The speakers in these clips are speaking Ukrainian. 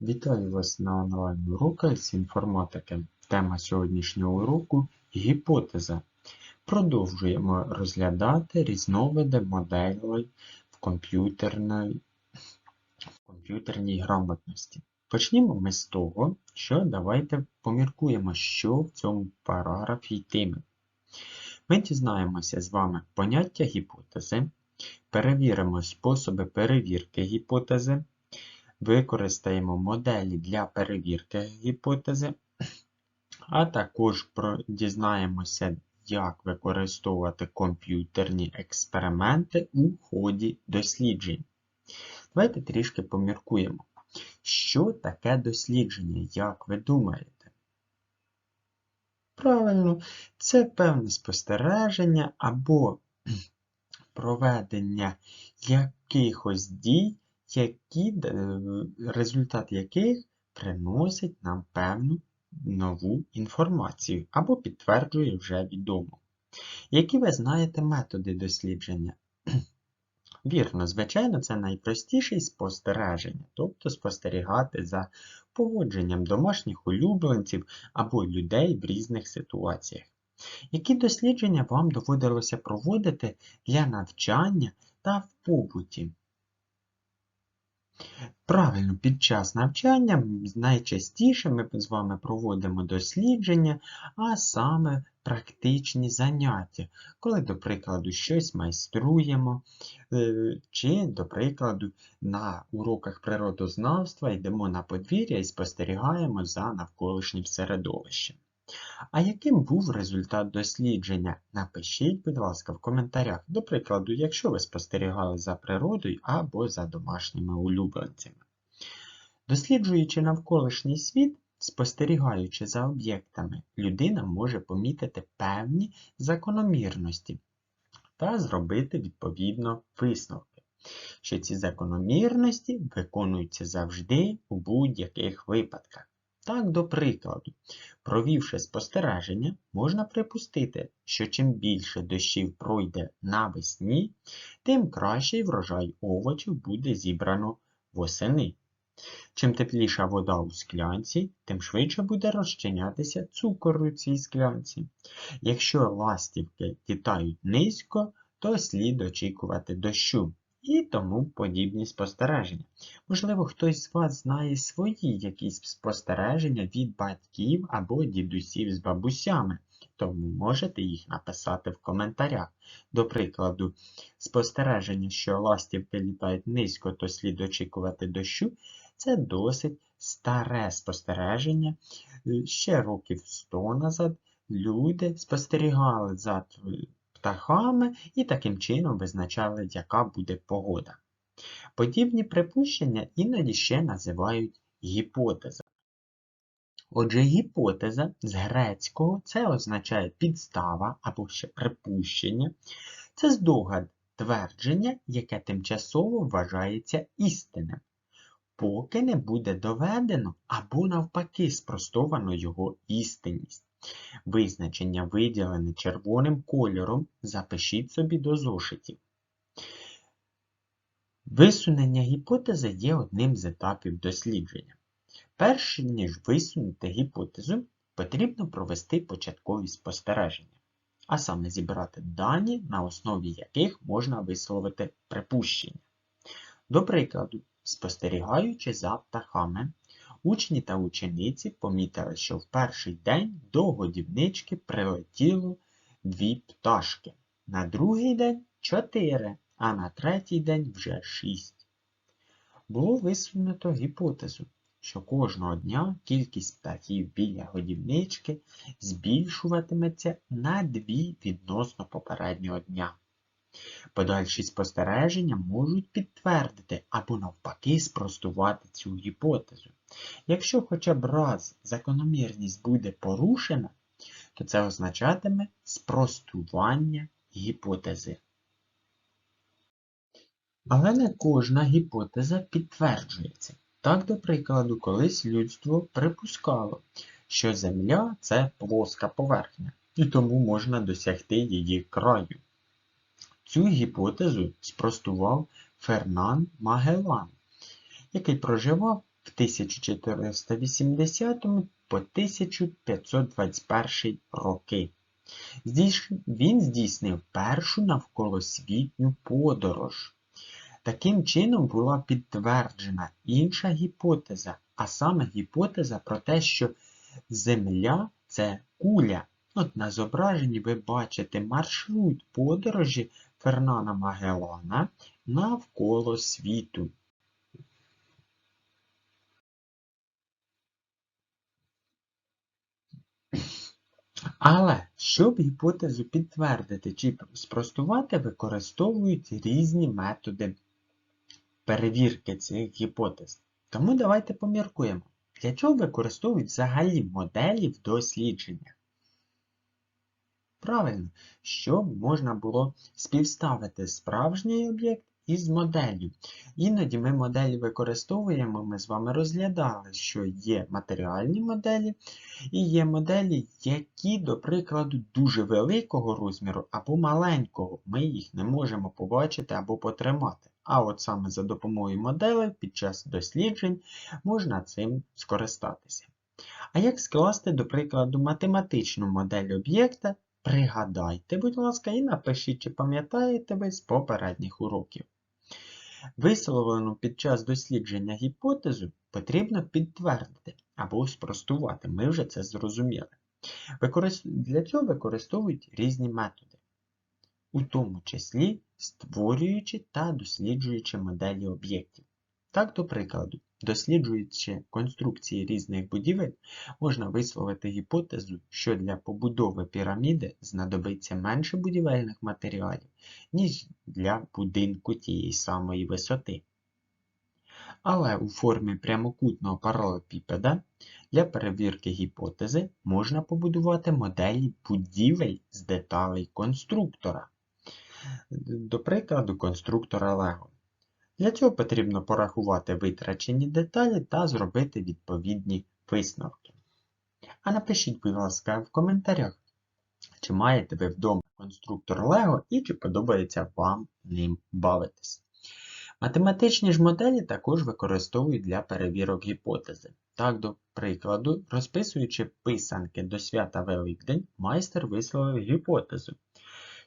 Вітаю вас на онлайн-уроках з інформатики. Тема сьогоднішнього уроку гіпотеза. Продовжуємо розглядати різновиди моделей в комп'ютерній, комп'ютерній грамотності. Почнімо ми з того, що давайте поміркуємо, що в цьому параграфі йтиме. Ми дізнаємося з вами поняття гіпотези, перевіримо способи перевірки гіпотези. Використаємо моделі для перевірки гіпотези, а також дізнаємося, як використовувати комп'ютерні експерименти у ході досліджень. Давайте трішки поміркуємо. Що таке дослідження, як ви думаєте? Правильно, це певне спостереження або проведення якихось дій які, е, результат яких приносить нам певну нову інформацію або підтверджує вже відому. Які ви знаєте методи дослідження? Вірно, звичайно, це найпростіший спостереження, тобто спостерігати за поводженням домашніх улюбленців або людей в різних ситуаціях. Які дослідження вам доводилося проводити для навчання та в побуті? Правильно, під час навчання найчастіше ми з вами проводимо дослідження, а саме практичні заняття, коли, до прикладу, щось майструємо, е, чи, до прикладу, на уроках природознавства йдемо на подвір'я і спостерігаємо за навколишнім середовищем. А яким був результат дослідження? Напишіть, будь ласка, в коментарях, до прикладу, якщо ви спостерігали за природою або за домашніми улюбленцями. Досліджуючи навколишній світ, спостерігаючи за об'єктами, людина може помітити певні закономірності та зробити відповідно висновки, що ці закономірності виконуються завжди у будь-яких випадках. Так, до прикладу, провівши спостереження, можна припустити, що чим більше дощів пройде навесні, тим кращий врожай овочів буде зібрано восени. Чим тепліша вода у склянці, тим швидше буде розчинятися цукор у цій склянці. Якщо ластівки літають низько, то слід очікувати дощу і тому подібні спостереження. Можливо, хтось з вас знає свої якісь спостереження від батьків або дідусів з бабусями, тому можете їх написати в коментарях. До прикладу, спостереження, що ластівки літають низько, то слід очікувати дощу, це досить старе спостереження. Ще років 100 назад люди спостерігали за птахами і таким чином визначали, яка буде погода. Подібні припущення іноді ще називають гіпотезами. Отже, гіпотеза з грецького це означає підстава або ще припущення. Це здогад твердження, яке тимчасово вважається істинним, поки не буде доведено або навпаки спростовано його істинність. Визначення виділене червоним кольором запишіть собі до зошитів. Висунення гіпотези є одним з етапів дослідження. Перш ніж висунути гіпотезу, потрібно провести початкові спостереження, а саме зібрати дані, на основі яких можна висловити припущення. До прикладу, спостерігаючи за птахами, Учні та учениці помітили, що в перший день до годівнички прилетіло дві пташки, на другий день чотири, а на третій день вже шість. Було висунуто гіпотезу, що кожного дня кількість птахів біля годівнички збільшуватиметься на дві відносно попереднього дня. Подальші спостереження можуть підтвердити або навпаки спростувати цю гіпотезу. Якщо хоча б раз закономірність буде порушена, то це означатиме спростування гіпотези. Але не кожна гіпотеза підтверджується. Так, до прикладу, колись людство припускало, що Земля це плоска поверхня, і тому можна досягти її краю. Цю гіпотезу спростував Фернан Магелан, який проживав в 1480 по 1521 роки. Він здійснив першу навколосвітню подорож. Таким чином була підтверджена інша гіпотеза, а саме гіпотеза про те, що Земля це куля. От на зображенні ви бачите маршрут подорожі Фернана Магеллана навколо світу. Але щоб гіпотезу підтвердити чи спростувати, використовують різні методи перевірки цих гіпотез. Тому давайте поміркуємо, для чого використовують взагалі моделі в дослідженнях. Правильно, щоб можна було співставити справжній об'єкт із моделлю. Іноді ми моделі використовуємо, ми з вами розглядали, що є матеріальні моделі і є моделі, які, до прикладу, дуже великого розміру або маленького. Ми їх не можемо побачити або потримати. А от саме за допомогою моделей під час досліджень можна цим скористатися. А як скласти, до прикладу, математичну модель об'єкта? Пригадайте, будь ласка, і напишіть, чи пам'ятаєте ви з попередніх уроків. Висловлену під час дослідження гіпотезу потрібно підтвердити або спростувати. Ми вже це зрозуміли. Для цього використовують різні методи, у тому числі створюючи та досліджуючи моделі об'єктів. Так, до прикладу, досліджуючи конструкції різних будівель, можна висловити гіпотезу, що для побудови піраміди знадобиться менше будівельних матеріалів, ніж для будинку тієї самої висоти. Але у формі прямокутного паралелепіпеда для перевірки гіпотези можна побудувати моделі будівель з деталей конструктора. До прикладу, конструктора Лего. Для цього потрібно порахувати витрачені деталі та зробити відповідні висновки. А напишіть, будь ласка, в коментарях, чи маєте ви вдома конструктор Lego і чи подобається вам ним бавитись. Математичні ж моделі також використовують для перевірок гіпотези. Так, до прикладу, розписуючи писанки до свята Великдень, майстер висловив гіпотезу,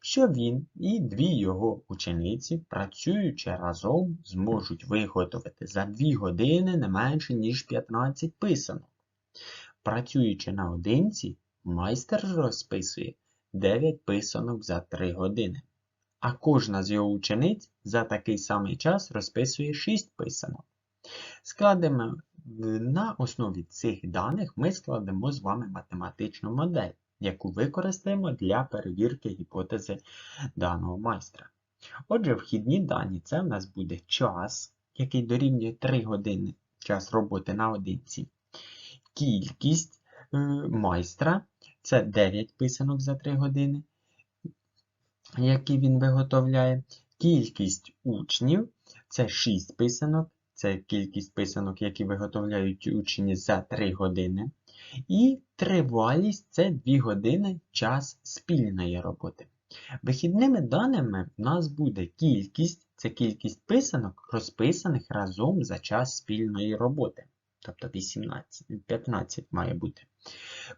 що він і дві його учениці, працюючи разом, зможуть виготовити за 2 години не менше, ніж 15 писанок. Працюючи наодинці, майстер розписує 9 писанок за 3 години, а кожна з його учениць за такий самий час розписує 6 писанок. Складемо на основі цих даних ми складемо з вами математичну модель, яку використаємо для перевірки гіпотези даного майстра. Отже, вхідні дані це в нас буде час, який дорівнює 3 години час роботи наодинці. Кількість е, майстра це 9 писанок за 3 години, які він виготовляє. Кількість учнів це 6 писанок, це кількість писанок, які виготовляють учні за 3 години. І тривалість це 2 години час спільної роботи. Вихідними даними в нас буде кількість, це кількість писанок, розписаних разом за час спільної роботи. Тобто 18, 15 має бути.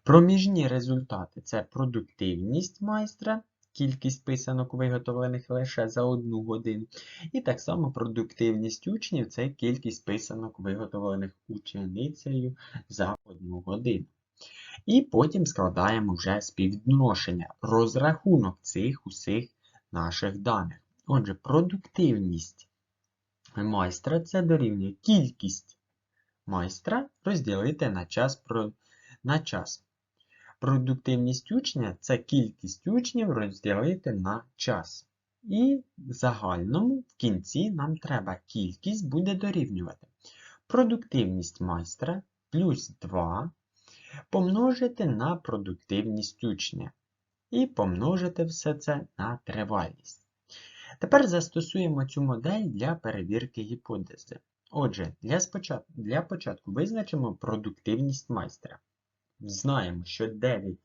Проміжні результати це продуктивність майстра, кількість писанок, виготовлених лише за одну годину. І так само продуктивність учнів це кількість писанок, виготовлених ученицею за одну годину. І потім складаємо вже співвідношення, розрахунок цих усіх наших даних. Отже, продуктивність майстра це дорівнює кількість майстра розділити на час. На час. Продуктивність учня це кількість учнів розділити на час. І в загальному в кінці нам треба кількість буде дорівнювати. Продуктивність майстра плюс 2 помножити на продуктивність учня. І помножити все це на тривалість. Тепер застосуємо цю модель для перевірки гіпотези. Отже, для, спочатку, для початку визначимо продуктивність майстра. Знаємо, що 9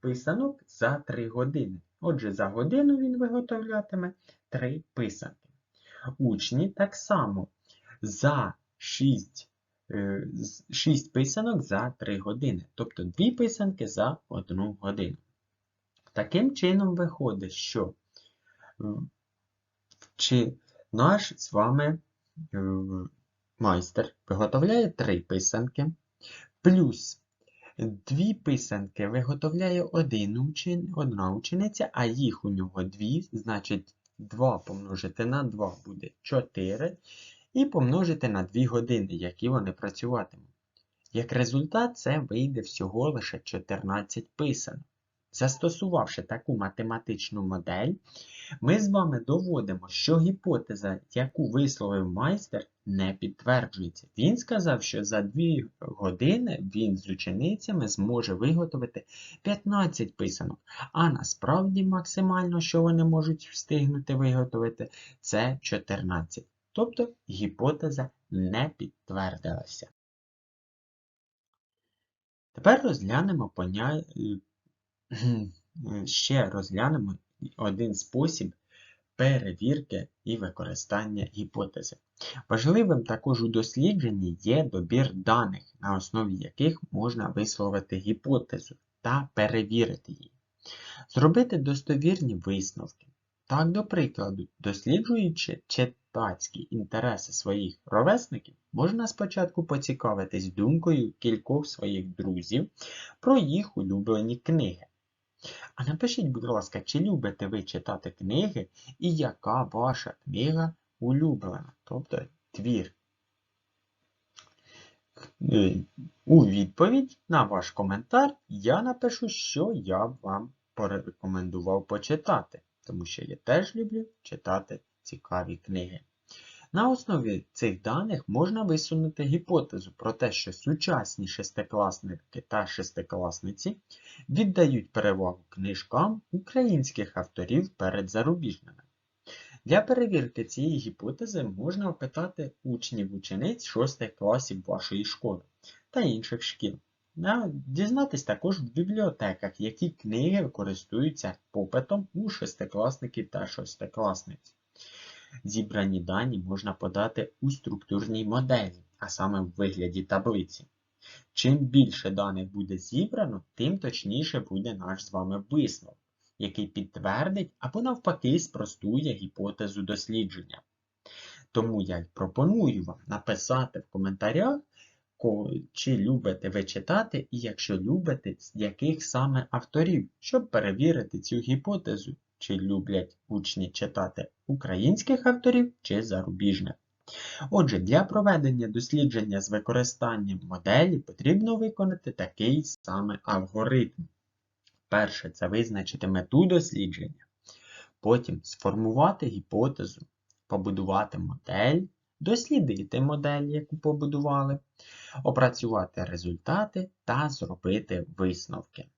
писанок за 3 години. Отже, за годину він виготовлятиме 3 писанки. Учні так само за 6 6 писанок за 3 години, тобто 2 писанки за 1 годину. Таким чином виходить, що чи наш з вами е, майстер виготовляє 3 писанки, плюс 2 писанки виготовляє один учень, одна учениця, а їх у нього 2, значить 2 помножити на 2 буде 4 і помножити на 2 години, які вони працюватимуть. Як результат, це вийде всього лише 14 писанок. Застосувавши таку математичну модель, ми з вами доводимо, що гіпотеза, яку висловив майстер, не підтверджується. Він сказав, що за 2 години він з ученицями зможе виготовити 15 писанок, а насправді максимально, що вони можуть встигнути виготовити, це 14. Тобто гіпотеза не підтвердилася. Тепер розглянемо поня... ще розглянемо один спосіб перевірки і використання гіпотези. Важливим також у дослідженні є добір даних, на основі яких можна висловити гіпотезу та перевірити її. Зробити достовірні висновки. Так, до прикладу, досліджуючи читацькі інтереси своїх ровесників, можна спочатку поцікавитись думкою кількох своїх друзів про їх улюблені книги. А напишіть, будь ласка, чи любите ви читати книги і яка ваша книга улюблена, тобто твір. Е, у відповідь на ваш коментар я напишу, що я вам порекомендував почитати, тому що я теж люблю читати цікаві книги. На основі цих даних можна висунути гіпотезу про те, що сучасні шестикласники та шестикласниці віддають перевагу книжкам українських авторів перед зарубіжними. Для перевірки цієї гіпотези можна опитати учнів учениць 6 класів вашої школи та інших шкіл. Дізнатись також в бібліотеках, які книги користуються попитом у шестикласників та шестикласниць. Зібрані дані можна подати у структурній моделі, а саме в вигляді таблиці. Чим більше даних буде зібрано, тим точніше буде наш з вами висновок, який підтвердить або навпаки спростує гіпотезу дослідження. Тому я пропоную вам написати в коментарях, чи любите ви читати, і якщо любите, з яких саме авторів, щоб перевірити цю гіпотезу чи люблять учні читати українських авторів чи зарубіжних. Отже, для проведення дослідження з використанням моделі потрібно виконати такий самий алгоритм. Перше це визначити мету дослідження, потім сформувати гіпотезу, побудувати модель, дослідити модель, яку побудували, опрацювати результати та зробити висновки.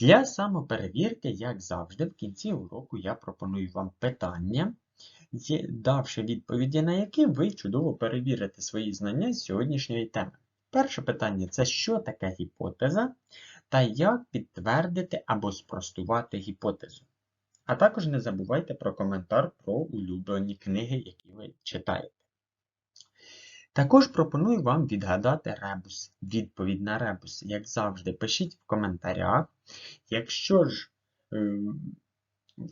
Для самоперевірки, як завжди, в кінці уроку я пропоную вам питання, давши відповіді на які ви чудово перевірите свої знання з сьогоднішньої теми. Перше питання це що таке гіпотеза, та як підтвердити або спростувати гіпотезу. А також не забувайте про коментар про улюблені книги, які ви читаєте. Також пропоную вам відгадати ребус. Відповідь на ребус, як завжди, пишіть в коментарях. Якщо ж е,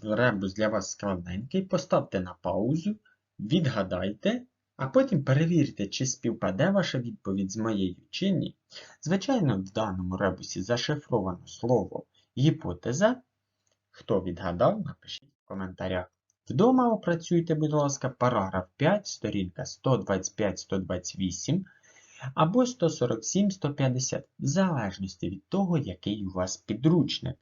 ребус для вас складненький, поставте на паузу, відгадайте, а потім перевірте, чи співпаде ваша відповідь з моєю чи ні. Звичайно, в даному ребусі зашифровано слово гіпотеза. Хто відгадав, напишіть в коментарях. Вдома опрацюйте, будь ласка, параграф 5, сторінка 125-128 або 147-150, в залежності від того, який у вас підручник.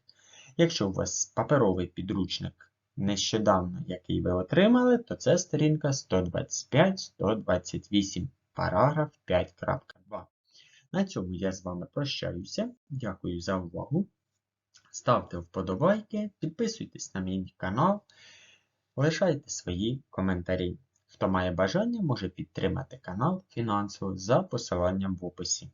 Якщо у вас паперовий підручник нещодавно, який ви отримали, то це сторінка 125-128, параграф 5.2. На цьому я з вами прощаюся. Дякую за увагу. Ставте вподобайки, підписуйтесь на мій канал. Лишайте свої коментарі. Хто має бажання, може підтримати канал фінансово за посиланням в описі.